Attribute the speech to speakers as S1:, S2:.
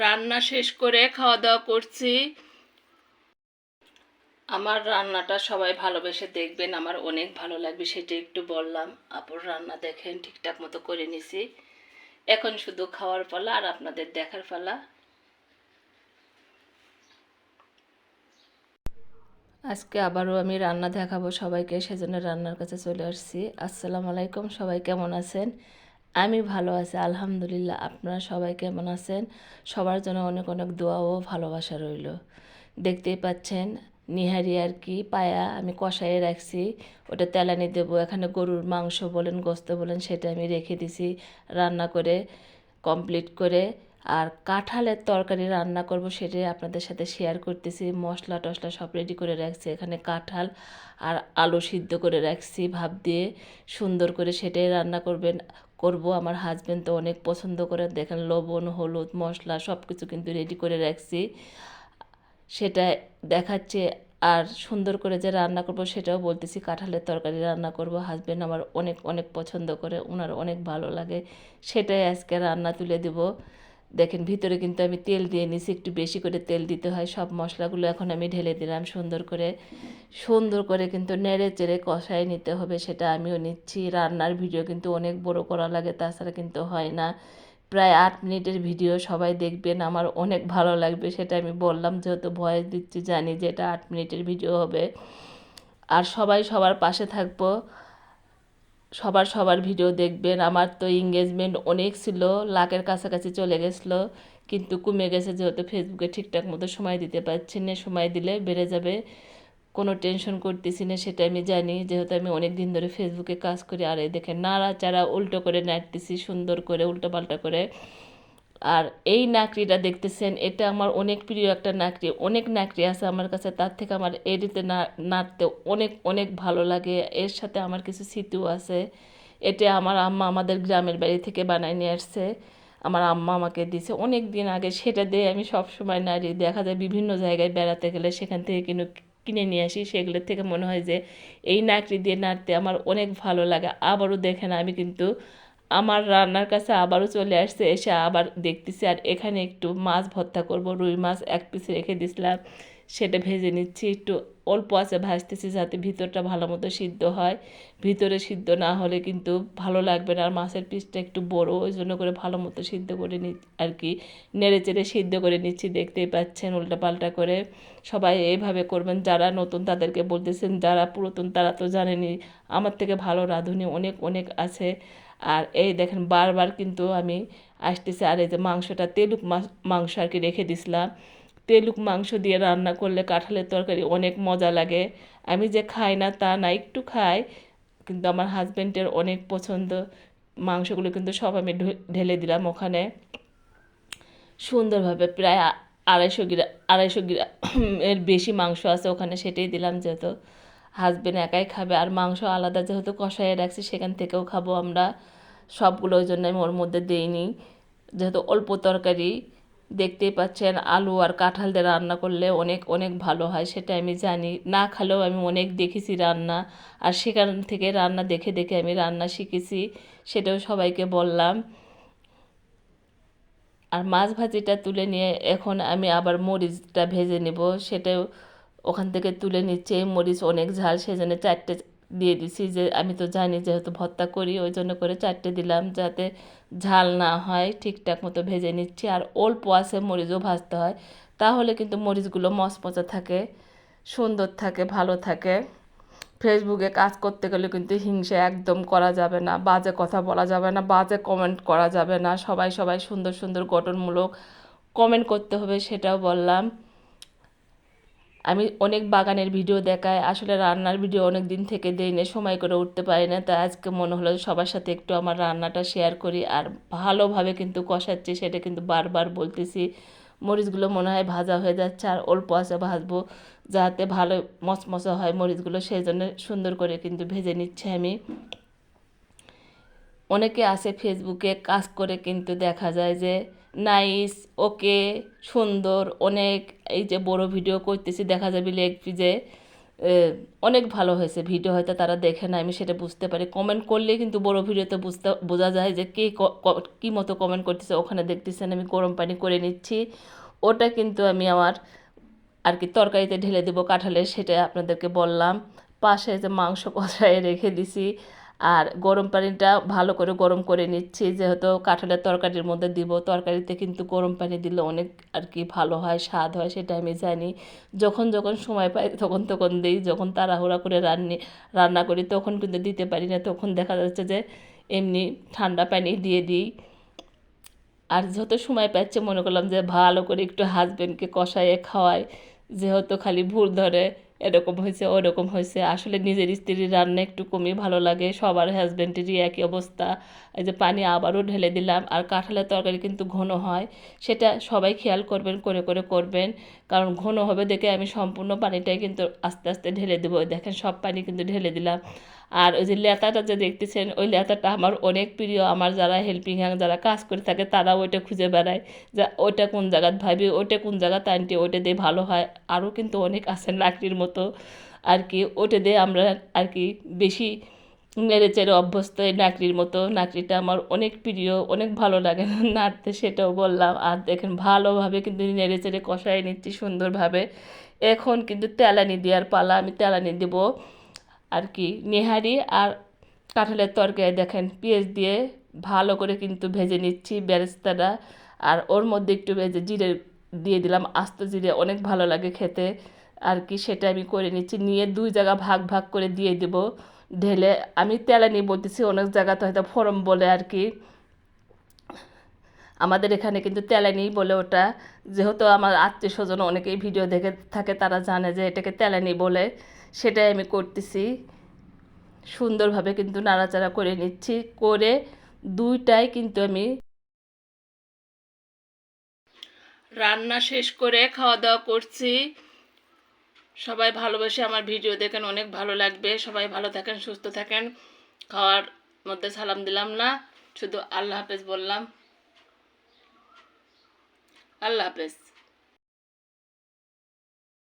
S1: রান্না শেষ করে খাওয়া দাওয়া করছি। আমার রান্নাটা সবাই ভালোবেসে দেখবেন, আমার অনেক ভালো লাগবে সেটা একটু বললাম। আপুর রান্না দেখেন, ঠিকঠাক মতো করে নিছি। এখন শুধু খাওয়ার পালা আর আপনাদের দেখার পালা। আজকে আবারও আমি রান্না দেখাবো সবাইকে, সেজন্য রান্নার কাছে চলে আসছি। আসসালামু আলাইকুম, সবাই কেমন আছেন? আমি ভালো আছি, আলহামদুলিল্লাহ। আপনারা সবাই কেমন আছেন? সবার জন্য অনেক অনেক দোয়া ও ভালোবাসা রইল। দেখতেই পাচ্ছেন, নিহারি আর কি পায়া আমি কষাইয়ে রাখছি। ওটা তেলানি দেবো, এখানে গরুর মাংস বলেন, গোস্ত বলেন, সেটা আমি রেখে দিছি রান্না করে কমপ্লিট করে। আর কাঁঠালের তরকারি রান্না করব সেটাই আপনাদের সাথে শেয়ার করতেছি। মশলা টশলা সব রেডি করে রাখছি। এখানে কাঁঠাল আর আলু সিদ্ধ করে রাখছি ভাব দিয়ে সুন্দর করে সেটাই রান্না করবেন, করব। আমার হাজবেন্ড তো অনেক পছন্দ করে। দেখেন লবণ, হলুদ, মশলা সব কিছু কিন্তু রেডি করে রাখছি। সেটা দেখাচ্ছে আর সুন্দর করে যে রান্না করব সেটাও বলতেছি, কাঁঠালের তরকারি রান্না করব। হাজবেন্ড আমার অনেক অনেক পছন্দ করে। ওনার অনেক ভালো লাগে। সেটাই আজকে রান্না তুলে দেব। দেখেন ভিতরে কিন্তু আমি তেল দিয়ে নিছি, একটু বেশি করে তেল দিতে হয়। সব মশলাগুলো এখন আমি ঢেলে দিলাম সুন্দর করে। সুন্দর করে কিন্তু নেড়ে চেড়ে কষায় নিতে হবে, সেটা আমিও নিচ্ছি। রান্নার ভিডিও কিন্তু অনেক বড় করা লাগে, তাছাড়া কিন্তু হয় না। প্রায় আট মিনিটের ভিডিও সবাই দেখবেন, আমার অনেক ভালো লাগবে, সেটা আমি বললাম যেহেতু ভয়েস দিচ্ছি, জানি যে এটা আট মিনিটের ভিডিও হবে। আর সবাই সবার পাশে থাকব। সবার সবার ভিডিও দেখবেন। আমার তো এঙ্গেজমেন্ট অনেক ছিল, লাখের কাছাকাছি চলে গেছিল, কিন্তু কমে গেছে যেহেতু ফেসবুকে ঠিকঠাক মতো সময় দিতে পারছি না, সময় দিলে বেড়ে যাবে। কোনো টেনশন করতেছি না, সেটা আমি জানি। যেহেতু আমি অনেক দিন ধরে ফেসবুকে কাজ করি, আর এই দেখে নাড়াচাড়া, উল্টো করে নাড়তেছি, সুন্দর করে উল্টো পাল্টা করে। আর এই নাকড়িটা দেখতেছেন, এটা আমার অনেক প্রিয় একটা নাকড়ি, অনেক নাকড়ি আছে আমার কাছে, তার থেকে আমার এডিতে না, নাড়তে অনেক অনেক ভালো লাগে। এর সাথে আমার কিছু স্মৃতিও আছে। এটা আমার আম্মা আমাদের গ্রামের বাড়ি থেকে বানায় নিয়ে আসছে। আমার আম্মা আমাকে দিছে। অনেক দিন আগে সেটা দিয়ে আমি সব সময় নাড়ি। দেখা যায় বিভিন্ন জায়গায় বেড়াতে গেলে সেখান থেকে কিন্তু কিনে নিয়ে আসি। সেগুলোর থেকে মনে হয় যে এই নাকড়ি দিয়ে নাড়তে আমার অনেক ভালো লাগে। আবারও দেখেন আমি কিন্তু আমার রান্নার কাছে আবারও চলে আসছে, এসে আবার দেখতেছি, আর এখানে একটু মাছ ভর্তা করব, রুই মাছ এক পিস রেখে দিছিলাম, সেটা ভেজে নিচ্ছি, একটু অল্প আছে, ভাজতেছি যাতে ভিতরটা ভালো মতো সিদ্ধ হয়, ভিতরে সিদ্ধ না হলে কিন্তু ভালো লাগবে না, আর মাছের পিসটা একটু বড় ওই জন্য করে ভালো মতো সিদ্ধ করে নি, আর কি, নেড়ে চেড়ে সিদ্ধ করে নিচ্ছি, দেখতেই পাচ্ছেন উল্টা পাল্টা করে, সবাই এইভাবে করবেন, যারা নতুন তাদেরকে বলতেছেন, যারা পুরাতন তারা তো জানেনি আমার থেকে ভালো রাঁধুনি অনেক অনেক আছে আর এই দেখেন বারবার কিন্তু আমি আসতেছি আর এই যে মাংসটা তেলুক মাংস আর কি রেখে দিছিলাম। তেলুক মাংস দিয়ে রান্না করলে কাঁঠালের তরকারি অনেক মজা লাগে। আমি যে খাই না তা না, একটু খাই, কিন্তু আমার হাজব্যান্ডের অনেক পছন্দ। মাংসগুলো কিন্তু সব আমি ঢেলে দিলাম ওখানে। সুন্দরভাবে প্রায় আড়াইশো গ্রাম আড়াইশো গ্রাম এর বেশি মাংস আছে ওখানে সেটাই দিলাম যেহেতু। হাজবেন্ড একাই খাবে আর মাংস আলাদা যেহেতু কষাইয়ে রাখছি, সেখান থেকেও খাব আমরা। সবগুলো ওই জন্য আমি ওর মধ্যে দিইনি। যেহেতু অল্প তরকারি, দেখতেই পাচ্ছেন আলু আর কাঁঠাল দিয়ে রান্না করলে অনেক অনেক ভালো হয় সেটা আমি জানি। না খালেও আমি অনেক দেখেছি রান্না, আর সেখান থেকে রান্না দেখে দেখে আমি রান্না শিখেছি, সেটাও সবাইকে বললাম। আর মাছ ভাজিটা তুলে নিয়ে এখন আমি আবার মরিচটা ভেজে নেব, সেটাও ওখান থেকে তুলে নিচ্ছে মরিচ অনেক ঝাল, সেজন্য চারটে দিয়ে দিছি যে, আমি তো জানি যেহেতু ভর্তা করি, ওই জন্য করে চারটে দিলাম যাতে ঝাল না হয়, ঠিকঠাক মতো ভেজে নিচ্ছি। আর অল্প আছে মরিচও ভাজতে হয়, তাহলে কিন্তু মরিচগুলো মচমচা থাকে, সুন্দর থাকে, ভালো থাকে। ফেসবুকে কাজ করতে গেলে কিন্তু হিংসা একদম করা যাবে না, বাজে কথা বলা যাবে না, বাজে কমেন্ট করা যাবে না, সবাই সবাই সুন্দর সুন্দর গঠনমূলক কমেন্ট করতে হবে সেটাও বললাম। আমি অনেক বাগানের ভিডিও দেখাই, আসলে রান্নার ভিডিও অনেক দিন থেকে দেই না সময় করে উঠতে পারি না, তাই আজকে মনে হলো সবার সাথে একটু আমার রান্নাটা শেয়ার করি, আর ভালোভাবে কিন্তু কষাচ্ছি, সেটা কিন্তু বারবার বলতেছি। মরিচগুলো মনে হয় ভাজা হয়ে যাচ্ছে, আর অল্প আছে ভাজবো, যাতে ভালো মচমচা হয় মরিচগুলো সেই জন্য সুন্দর করে কিন্তু ভেজে নিচ্ছে আমি। অনেকে আছে ফেসবুকে কাজ করে কিন্তু দেখা যায় যে নাইস, ওকে, সুন্দর, অনেক, এই যে বড় ভিডিও করতেছি, দেখা যাবে লেগ পিজে অনেক ভালো হয়েছে ভিডিও, হয়তো তারা দেখে না, আমি সেটা বুঝতে পারি। কমেন্ট করলে কিন্তু বড় ভিডিওতে বুঝতে, বোঝা যায় যে কে ক- মতো কমেন্ট করতেছে, ওখানে দেখতেছেন, আমি গরম পানি করে নিচ্ছি। ওটা কিন্তু আমি আমার আর কি তরকারিতে ঢেলে দেবো কাঁঠালের সেটা আপনাদেরকে বললাম। পাশে যে মাংস কষায় রেখে দিছি আর গরম পানিটা ভালো করে গরম করে নিচ্ছি, যেহেতু কাঁঠালের তরকারির মধ্যে দিব। তরকারিতে কিন্তু গরম পানি দিলে অনেক আর কি ভালো হয়, স্বাদ হয়, সেটা আমি জানি। যখন যখন সময় পাই, তখন তখন দিই। যখন তাড়াহুড়া করে রান্নি, রান্না করি, তখন কিন্তু দিতে পারি না। তখন দেখা যাচ্ছে যে এমনি ঠান্ডা পানি দিয়ে দিই। আর যত সময় পাচ্ছে, মনে করলাম যে ভালো করে একটু হাজবেন্ডকে কষাইয়ে খাওয়াই। যেহেতু খালি ভুল ধরে এরকম হয়েছে, ওরকম হয়েছে। আসলে নিজের স্ত্রীর রান্না একটু কমই ভালো লাগে, সবার হাজব্যান্ডেরই একই অবস্থা। এই যে পানি আবারও ঢেলে দিলাম, আর কাঁঠালের তরকারি কিন্তু ঘন হয়, সেটা সবাই খেয়াল করবেন, করে করে করবেন। কারণ ঘন হবে দেখে আমি সম্পূর্ণ পানিটাই কিন্তু আস্তে আস্তে ঢেলে দেবো। দেখেন সব পানি কিন্তু ঢেলে দিলাম। আর ওই যে লেতাটা যে দেখতেছেন, ওই লেতাটা আমার অনেক প্রিয়। আমার যারা হেল্পিং হ্যান্ড যারা কাজ করে থাকে, তারা ওইটা খুঁজে বেড়ায় যে ওইটা কোন জায়গাত ভাবি, ওইটা কোন জায়গাতে আনটি ওইটা দিয়ে ভালো হয়। আরও কিন্তু অনেক আছে লাকড়ির মতো আর কি ওটা দিয়ে আমরা আর কি বেশি নেড়ে চেড়ে অভ্যস্ত এই নাকড়ির মতো। নাকড়িটা আমার অনেক প্রিয়, অনেক ভালো লাগে। নাড়তে সেটাও বললাম। আর দেখেন ভালোভাবে কিন্তু নেড়ে চেড়ে কষাই নিচ্ছি সুন্দরভাবে। এখন কিন্তু তেলানি দেওয়ার পালা আমি তেলানি দেবো। আর কি নেহারি আর কাঁঠালের তরকারি দেখেন, পেঁয়াজ দিয়ে ভালো করে কিন্তু ভেজে নিচ্ছি বেরেস্তাটা আর ওর মধ্যে একটু ভেজে জিরে দিয়ে দিলাম, আস্ত জিরে অনেক ভালো লাগে খেতে। আর কি সেটা আমি করে নিচ্ছি, নিয়ে দুই জায়গা ভাগ ভাগ করে দিয়ে দেব। ঢেলে আমি তেলানি বলতেছি, অনেক জায়গাতে হয়তো ফরম বলে আর কি আমাদের এখানে কিন্তু তেলানি বলে ওটা। যেহেতু আমার আত্মীয় স্বজন অনেকেই ভিডিও দেখে থাকে, তারা জানে যে এটাকে তেলানি বলে। সেটাই আমি করতেছি। সুন্দরভাবে কিন্তু নাড়াচাড়া করে নিচ্ছি। করে দুইটাই কিন্তু আমি রান্না শেষ করে খাওয়া দাওয়া করছি। সবাই ভালোবেসে আমার ভিডিও দেখেন, অনেক ভালো লাগবে। সবাই ভালো থাকেন, সুস্থ থাকেন। খাওয়ার মধ্যে সালাম দিলাম না, শুধু আল্লাহ হাফেজ বললাম। আল্লাহ হাফেজ।